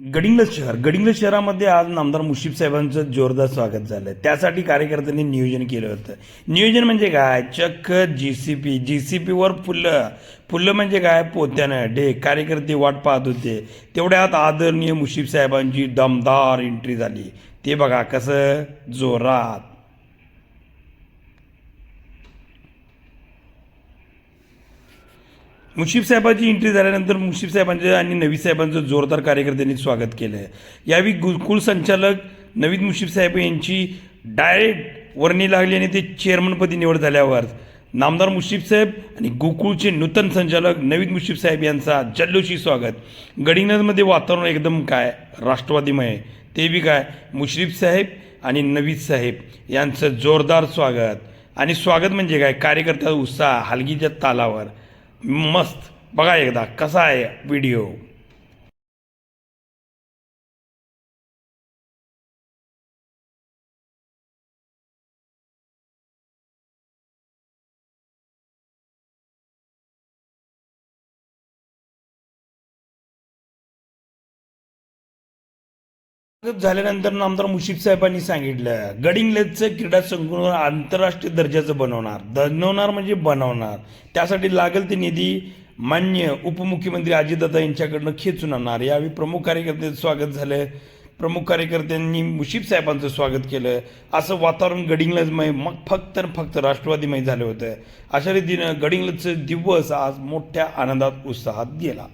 गडिंग्लज शहर. गडिंग्लज शहरामध्ये आज नामदार मुशीफ साहेबांचं जोरदार स्वागत झालं त्यासाठी कार्यकर्त्यांनी नियोजन केलं होतं. नियोजन म्हणजे काय? चक्क G C P G C पीवर फुलं. फुलं म्हणजे काय? पोत्यानं. डे कार्यकर्ते वाट पाहत होते. तेवढ्यात आदरणीय मुशीफ साहेबांची दमदार एंट्री झाली. ते बघा कसं जोरात. मुशीफ साहेबांची एंट्री झाल्यानंतर मुशीफ साहेबांचं आणि नवी साहेबांचं जोरदार कार्यकर्त्यांनी स्वागत केलं आहे यावेळी गुरुकुल संचालक नवीद मुशीफ साहेब यांची डायरेक्ट वर्णी लागली आणि ते चेअरमनपदी निवड झाल्यावर नामदार मुशीफ साहेब आणि गोकुळचे नूतन संचालक नवीद मुशीफ साहेब यांचा जल्लोषी स्वागत. गडिंगजमध्ये वातावरण एकदम काय? राष्ट्रवादीमय. ते बी काय? मुश्रीफ साहेब आणि नवीद साहेब यांचं जोरदार स्वागत. आणि स्वागत म्हणजे काय? कार्यकर्त्याचा उत्साह हलगीच्या तालावर. मस्त. बघा एकदा कसा आहे व्हिडिओ झाल्यानंतर आमदार मुशीफ साहेबांनी सांगितलं गडिंगलेजचं क्रीडा संकुल आंतरराष्ट्रीय दर्जाचं बनवणार. बनवणार म्हणजे बनवणार. त्यासाठी लागेल ते निधी मान्य उपमुख्यमंत्री अजितदादा यांच्याकडनं खेचून आणणार. यावेळी प्रमुख कार्यकर्त्यांचं स्वागत झालं. प्रमुख कार्यकर्त्यांनी मुशीफ साहेबांचं स्वागत केलं. असं वातावरण गडिंगलजमय मग फक्त आणि फक्त राष्ट्रवादीमय झालं होतं. अशा रीतीनं गडिंगलजचं दिवस आज मोठ्या आनंदात उत्साहात गेला.